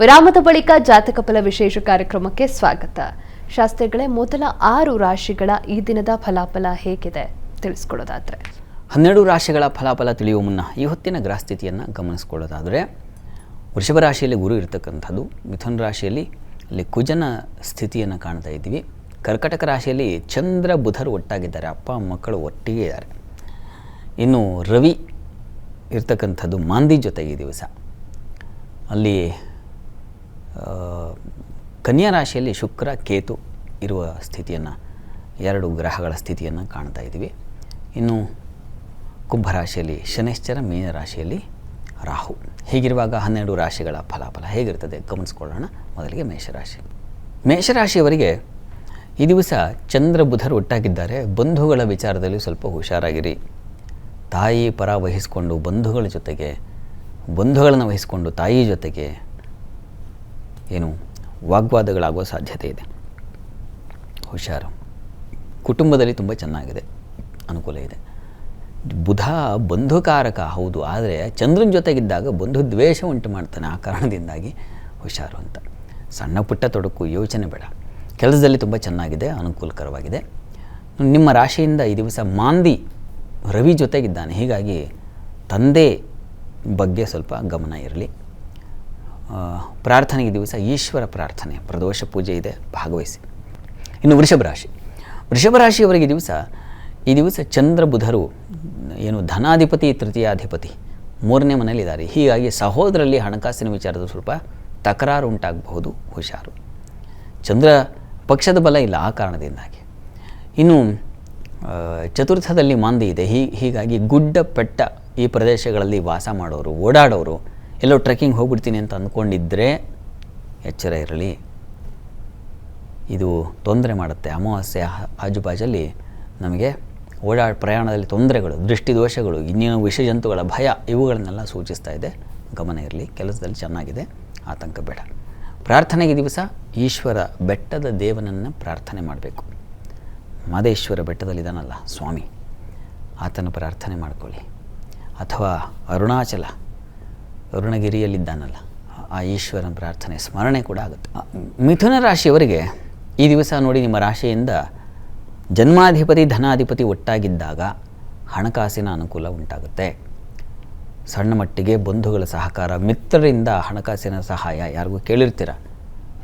ವಿರಾಮದ ಬಳಿಕ ಜಾತಕ ಫಲ ವಿಶೇಷ ಕಾರ್ಯಕ್ರಮಕ್ಕೆ ಸ್ವಾಗತ. ಶಾಸ್ತ್ರಿಗಳೇ, ಮೊದಲ ಆರು ರಾಶಿಗಳ ಈ ದಿನದ ಫಲಾಫಲ ಹೇಗಿದೆ? ತಿಳಿಸ್ಕೊಡೋದಾದ್ರೆ ಹನ್ನೆರಡು ರಾಶಿಗಳ ಫಲಾಫಲ ತಿಳಿಯುವ ಮುನ್ನ ಈ ಹೊತ್ತಿನ ಗ್ರಹಸ್ಥಿತಿಯನ್ನು ಗಮನಿಸ್ಕೊಳ್ಳೋದಾದರೆ, ವೃಷಭ ರಾಶಿಯಲ್ಲಿ ಗುರು ಇರತಕ್ಕಂಥದ್ದು, ಮಿಥುನ ರಾಶಿಯಲ್ಲಿ ಅಲ್ಲಿ ಕುಜನ ಸ್ಥಿತಿಯನ್ನು ಕಾಣ್ತಾ ಇದ್ದೀವಿ. ಕರ್ಕಟಕ ರಾಶಿಯಲ್ಲಿ ಚಂದ್ರ, ಬುಧರು ಒಟ್ಟಾಗಿದ್ದಾರೆ. ಅಪ್ಪ, ಮಕ್ಕಳು ಒಟ್ಟಿಗೆ ಇದ್ದಾರೆ. ಇನ್ನು ರವಿ ಇರ್ತಕ್ಕಂಥದ್ದು ಮಾಂದಿ ಜೊತೆಗೆ ದಿವಸ. ಅಲ್ಲಿ ಕನ್ಯಾ ರಾಶಿಯಲ್ಲಿ ಶುಕ್ರ, ಕೇತು ಇರುವ ಸ್ಥಿತಿಯನ್ನು, ಎರಡು ಗ್ರಹಗಳ ಸ್ಥಿತಿಯನ್ನು ಕಾಣ್ತಾ ಇದ್ದೀವಿ. ಇನ್ನು ಕುಂಭರಾಶಿಯಲ್ಲಿ ಶನೈಶ್ಚರ ಮೀನರಾಶಿಯಲ್ಲಿ ರಾಹು. ಹೀಗಿರುವಾಗ ಹನ್ನೆರಡು ರಾಶಿಗಳ ಫಲಾಫಲ ಹೇಗಿರ್ತದೆ ಗಮನಿಸ್ಕೊಳ್ಳೋಣ ಮೊದಲಿಗೆ ಮೇಷರಾಶಿ. ಮೇಷರಾಶಿಯವರಿಗೆ ಈ ದಿವಸ ಚಂದ್ರ ಬುಧರು ಒಟ್ಟಾಗಿದ್ದಾರೆ. ಬಂಧುಗಳ ವಿಚಾರದಲ್ಲಿ ಸ್ವಲ್ಪ ಹುಷಾರಾಗಿರಿ. ತಾಯಿ ಪರ ವಹಿಸಿಕೊಂಡು ಬಂಧುಗಳ ಜೊತೆಗೆ, ಬಂಧುಗಳನ್ನು ವಹಿಸಿಕೊಂಡು ತಾಯಿ ಜೊತೆಗೆ ಏನು ವಾಗ್ವಾದಗಳಾಗುವ ಸಾಧ್ಯತೆ ಇದೆ. ಹುಷಾರು. ಕುಟುಂಬದಲ್ಲಿ ತುಂಬ ಚೆನ್ನಾಗಿದೆ. ಅನುಕೂಲ ಇದೆ. ಬುಧ ಬಂಧುಕಾರಕ ಹೌದು, ಆದರೆ ಚಂದ್ರನ ಜೊತೆಗಿದ್ದಾಗ ಬಂಧು ದ್ವೇಷ ಉಂಟು ಮಾಡ್ತಾನೆ ಆ ಕಾರಣದಿಂದಾಗಿ ಹುಷಾರು ಅಂತ. ಸಣ್ಣ ಪುಟ್ಟ ತೊಡಕು ಯೋಚನೆ ಬೇಡ. ಕೆಲಸದಲ್ಲಿ ತುಂಬ ಚೆನ್ನಾಗಿದೆ, ಅನುಕೂಲಕರವಾಗಿದೆ. ನಿಮ್ಮ ರಾಶಿಯಿಂದ ಈ ದಿವಸ ಮಾಂದಿ ರವಿ ಜೊತೆಗಿದ್ದಾನೆ. ಹೀಗಾಗಿ ತಂದೆ ಬಗ್ಗೆ ಸ್ವಲ್ಪ ಗಮನ ಇರಲಿ. ಪ್ರಾರ್ಥನೆಗೆ ದಿವಸ ಈಶ್ವರ ಪ್ರಾರ್ಥನೆ, ಪ್ರದೋಷ ಪೂಜೆ ಇದೆ, ಭಾಗವಹಿಸಿ. ಇನ್ನು ವೃಷಭ ರಾಶಿ. ವೃಷಭ ರಾಶಿಯವರಿಗೆ ದಿವಸ, ಈ ದಿವಸ ಚಂದ್ರ ಬುಧರು, ಏನು ಧನಾಧಿಪತಿ, ತೃತೀಯಾಧಿಪತಿ ಮೂರನೇ ಮನೆಯಲ್ಲಿದ್ದಾರೆ. ಹೀಗಾಗಿ ಸಹೋದರಲ್ಲಿ ಹಣಕಾಸಿನ ವಿಚಾರದ ಸ್ವಲ್ಪ ತಕರಾರು ಉಂಟಾಗಬಹುದು, ಹುಷಾರು. ಚಂದ್ರ ಪಕ್ಷದ ಬಲ ಇಲ್ಲ, ಆ ಕಾರಣದಿಂದಾಗಿ. ಇನ್ನು ಚತುರ್ಥದಲ್ಲಿ ಮಾಂದಿ ಇದೆ. ಹೀಗಾಗಿ ಗುಡ್ಡ ಪೆಟ್ಟ ಈ ಪ್ರದೇಶಗಳಲ್ಲಿ ವಾಸ ಮಾಡೋರು, ಓಡಾಡೋರು ಎಲ್ಲೋ ಟ್ರೆಕ್ಕಿಂಗ್ ಹೋಗ್ಬಿಡ್ತೀನಿ ಅಂತ ಅಂದ್ಕೊಂಡಿದ್ದರೆ ಎಚ್ಚರ ಇರಲಿ. ಇದು ತೊಂದರೆ ಮಾಡುತ್ತೆ. ಅಮಾವಾಸ್ಯೆ ಆಜುಬಾಜಲ್ಲಿ ನಮಗೆ ಓಡಾಡ ಪ್ರಯಾಣದಲ್ಲಿ ತೊಂದರೆಗಳು, ದೃಷ್ಟಿದೋಷಗಳು, ಇನ್ನೇನು ವಿಷಜಂತುಗಳ ಭಯ ಇವುಗಳನ್ನೆಲ್ಲ ಸೂಚಿಸ್ತಾ ಇದೆ. ಗಮನ ಇರಲಿ. ಕೆಲಸದಲ್ಲಿ ಚೆನ್ನಾಗಿದೆ. ಆತಂಕ ಬೇಡ. ಪ್ರಾರ್ಥನೆಗೆ ದಿವಸ ಈಶ್ವರ ಬೆಟ್ಟದ ದೇವನನ್ನು ಪ್ರಾರ್ಥನೆ ಮಾಡಬೇಕು. ಮಾದೇಶ್ವರ ಬೆಟ್ಟದಲ್ಲಿದ್ದಾನಲ್ಲ ಸ್ವಾಮಿ. ಆತನ ಪ್ರಾರ್ಥನೆ ಮಾಡ್ಕೊಳ್ಳಿ. ಅಥವಾ ಅರುಣಾಚಲ ಅರುಣಗಿರಿಯಲ್ಲಿದ್ದಾನಲ್ಲ ಆ ಈಶ್ವರನ ಪ್ರಾರ್ಥನೆ ಸ್ಮರಣೆ ಕೂಡ ಆಗುತ್ತೆ. ಮಿಥುನ ರಾಶಿಯವರಿಗೆ ಈ ದಿವಸ ನೋಡಿ ನಿಮ್ಮ ರಾಶಿಯಿಂದ ಜನ್ಮಾಧಿಪತಿ, ಧನಾಧಿಪತಿ ಒಟ್ಟಾಗಿದ್ದಾಗ ಹಣಕಾಸಿನ ಅನುಕೂಲ ಉಂಟಾಗುತ್ತೆ. ಸಣ್ಣ ಮಟ್ಟಿಗೆ ಬಂಧುಗಳ ಸಹಕಾರ, ಮಿತ್ರರಿಂದ ಹಣಕಾಸಿನ ಸಹಾಯ ಯಾರಿಗೂ ಕೇಳಿರ್ತೀರ.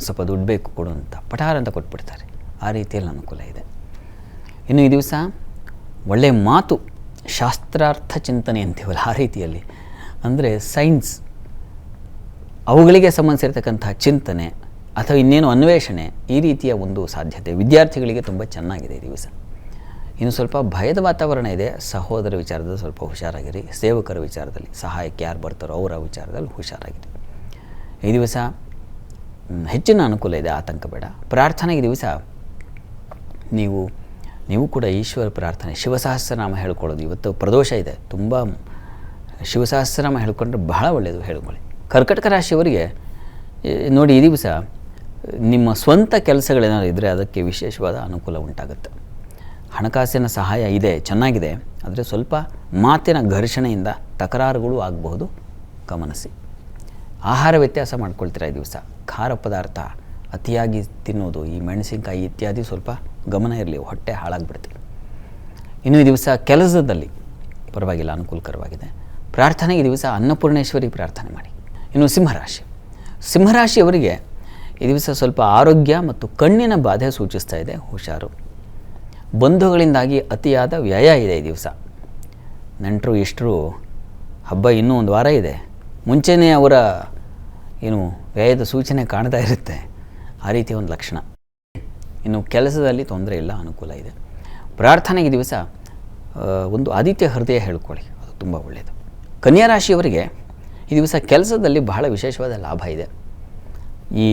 ಸ್ವಲ್ಪ ದುಡ್ಡು ಬೇಕು ಕೊಡು ಅಂತ, ಪಠಾರ ಅಂತ ಕೊಟ್ಬಿಡ್ತಾರೆ. ಆ ರೀತಿಯಲ್ಲಿ ಅನುಕೂಲ ಇದೆ. ಇನ್ನು ಈ ದಿವಸ ಒಳ್ಳೆಯ ಮಾತು, ಶಾಸ್ತ್ರಾರ್ಥ ಚಿಂತನೆ ಅಂತೀವಲ್ಲ ಆ ರೀತಿಯಲ್ಲಿ. ಅಂದರೆ ಸೈನ್ಸ್. ಅವುಗಳಿಗೆ ಸಂಬಂಧಿಸಿರ್ತಕ್ಕಂಥ ಚಿಂತನೆ ಅಥವಾ ಇನ್ನೇನು ಅನ್ವೇಷಣೆ ಈ ರೀತಿಯ ಒಂದು ಸಾಧ್ಯತೆ ವಿದ್ಯಾರ್ಥಿಗಳಿಗೆ ತುಂಬ ಚೆನ್ನಾಗಿದೆ ಈ ದಿವಸ. ಇನ್ನು ಸ್ವಲ್ಪ ಭಯದ ವಾತಾವರಣ ಇದೆ. ಸಹೋದರ ವಿಚಾರದಲ್ಲಿ ಸ್ವಲ್ಪ ಹುಷಾರಾಗಿರಿ. ಸೇವಕರ ವಿಚಾರದಲ್ಲಿ ಸಹಾಯಕ್ಕೆ ಯಾರು ಬರ್ತಾರೋ ಅವರ ವಿಚಾರದಲ್ಲಿ ಹುಷಾರಾಗಿರಿ. ಈ ದಿವಸ ಹೆಚ್ಚಿನ ಅನುಕೂಲ ಇದೆ, ಆತಂಕ ಬೇಡ. ಪ್ರಾರ್ಥನೆಗೆ ದಿವಸ ನೀವು ನೀವು ಕೂಡ ಈಶ್ವರ ಪ್ರಾರ್ಥನೆ, ಶಿವಸಹಸ್ರನಾಮ ಹೇಳ್ಕೊಳ್ಳೋದು ಇವತ್ತು ಪ್ರದೋಷ ಇದೆ. ತುಂಬ ಶಿವಸಹಸ್ರನಾಮ ಹೇಳ್ಕೊಂಡ್ರೆ ಬಹಳ ಒಳ್ಳೆಯದು ಹೇಳ್ಕೊಳ್ಳಿ ಕರ್ಕಟಕ ರಾಶಿಯವರಿಗೆ ನೋಡಿ ಈ ದಿವಸ ನಿಮ್ಮ ಸ್ವಂತ ಕೆಲಸಗಳೇನಾದ್ರು ಇದ್ದರೆ ಅದಕ್ಕೆ ವಿಶೇಷವಾದ ಅನುಕೂಲ ಉಂಟಾಗುತ್ತೆ. ಹಣಕಾಸಿನ ಸಹಾಯ ಇದೆ, ಚೆನ್ನಾಗಿದೆ, ಆದರೆ ಸ್ವಲ್ಪ ಮಾತಿನ ಘರ್ಷಣೆಯಿಂದ ತಕರಾರುಗಳು ಆಗಬಹುದು, ಗಮನಿಸಿ. ಆಹಾರ ವ್ಯತ್ಯಾಸ ಮಾಡ್ಕೊಳ್ತೀರಾ ಈ ದಿವಸ? ಖಾರ ಪದಾರ್ಥ, ಅತಿಯಾಗಿ ತಿನ್ನೋದು, ಈ ಮೆಣಸಿನಕಾಯಿ ಇತ್ಯಾದಿ ಸ್ವಲ್ಪ ಗಮನ ಇರಲಿ, ಹೊಟ್ಟೆ ಹಾಳಾಗ್ಬಿಡುತ್ತೆ. ಇನ್ನು ಈ ದಿವಸ ಕೆಲಸದಲ್ಲಿ ಪರವಾಗಿಲ್ಲ, ಅನುಕೂಲಕರವಾಗಿದೆ. ಪ್ರಾರ್ಥನೆಗೆ ದಿವಸ ಅನ್ನಪೂರ್ಣೇಶ್ವರಿ ಪ್ರಾರ್ಥನೆ ಮಾಡಿ. ಇನ್ನು ಸಿಂಹರಾಶಿ. ಸಿಂಹರಾಶಿಯವರಿಗೆ ಈ ದಿವಸ ಸ್ವಲ್ಪ ಆರೋಗ್ಯ ಮತ್ತು ಕಣ್ಣಿನ ಬಾಧೆ ಸೂಚಿಸ್ತಾ ಇದೆ, ಹುಷಾರು. ಬಂಧುಗಳಿಂದಾಗಿ ಅತಿಯಾದ ವ್ಯಯ ಇದೆ ಈ ದಿವಸ. ನೆಂಟರು, ಇಷ್ಟರು, ಹಬ್ಬ ಇನ್ನೂ ಒಂದು ವಾರ ಇದೆ. ಮುಂಚೆನೇ ಅವರ ಏನು ವ್ಯಯದ ಸೂಚನೆ ಕಾಣ್ತಾ ಇರುತ್ತೆ. ಆ ರೀತಿಯ ಒಂದು ಲಕ್ಷಣ. ಇನ್ನು ಕೆಲಸದಲ್ಲಿ ತೊಂದರೆ ಇಲ್ಲ, ಅನುಕೂಲ ಇದೆ. ಪ್ರಾರ್ಥನೆಗೆ ದಿವಸ ಒಂದು ಆದಿತ್ಯ ಹೃದಯ ಹೇಳ್ಕೊಳ್ಳಿ. ಅದು ತುಂಬ ಒಳ್ಳೆಯದು. ಕನ್ಯಾ ರಾಶಿಯವರಿಗೆ ಈ ದಿವಸ ಕೆಲಸದಲ್ಲಿ ಬಹಳ ವಿಶೇಷವಾದ ಲಾಭ ಇದೆ. ಈ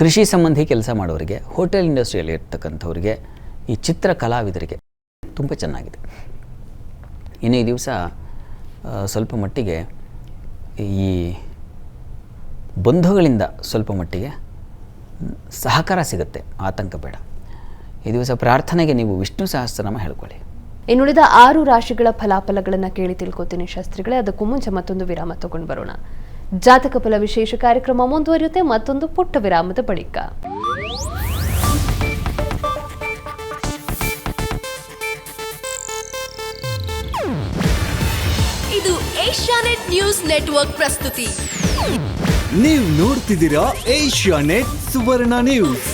ಕೃಷಿ ಸಂಬಂಧಿ ಕೆಲಸ ಮಾಡೋರಿಗೆ, ಹೋಟೆಲ್ ಇಂಡಸ್ಟ್ರಿಯಲ್ಲಿ ಇರ್ತಕ್ಕಂಥವ್ರಿಗೆ, ಈ ಚಿತ್ರ ಕಲಾವಿದರಿಗೆ ತುಂಬ ಚೆನ್ನಾಗಿದೆ. ಇನ್ನು ಈ ದಿವಸ ಸ್ವಲ್ಪ ಮಟ್ಟಿಗೆ ಈ ಬಂಧುಗಳಿಂದ ಸ್ವಲ್ಪ ಮಟ್ಟಿಗೆ ಸಹಕಾರ ಸಿಗುತ್ತೆ, ಆತಂಕ ಬೇಡ. ಈ ದಿವಸ ಪ್ರಾರ್ಥನೆಗೆ ನೀವು ವಿಷ್ಣು ಸಹಸ್ರನಾಮ ಹೇಳ್ಕೊಳ್ಳಿ. ಇನ್ನುಳಿದ ಆರು ರಾಶಿಗಳ ಫಲಾಫಲಗಳನ್ನು ಕೇಳಿ ತಿಳ್ಕೊತೀನಿ ಶಾಸ್ತ್ರಿಗಳೇ. ಅದಕ್ಕೂ ಮುಂಚೆ ಮತ್ತೊಂದು ವಿರಾಮ ತಗೊಂಡು ಬರೋಣ. ಜಾತಕ ಫಲ ವಿಶೇಷ ಕಾರ್ಯಕ್ರಮ ಮುಂದುವರಿಯುತ್ತೆ. ಮತ್ತೊಂದು ಪುಟ್ಟ ವಿರಾಮದ ಬಳಿಕ. ಇದು ಏಷ್ಯಾನೆಟ್ ನ್ಯೂಸ್ ನೆಟ್ವರ್ಕ್ ಪ್ರಸ್ತುತಿ. ನೀವು ನೋಡ್ತಿದ್ದೀರಾ ಏಷ್ಯಾ ನೆಟ್ ಸುವರ್ಣ ನ್ಯೂಸ್.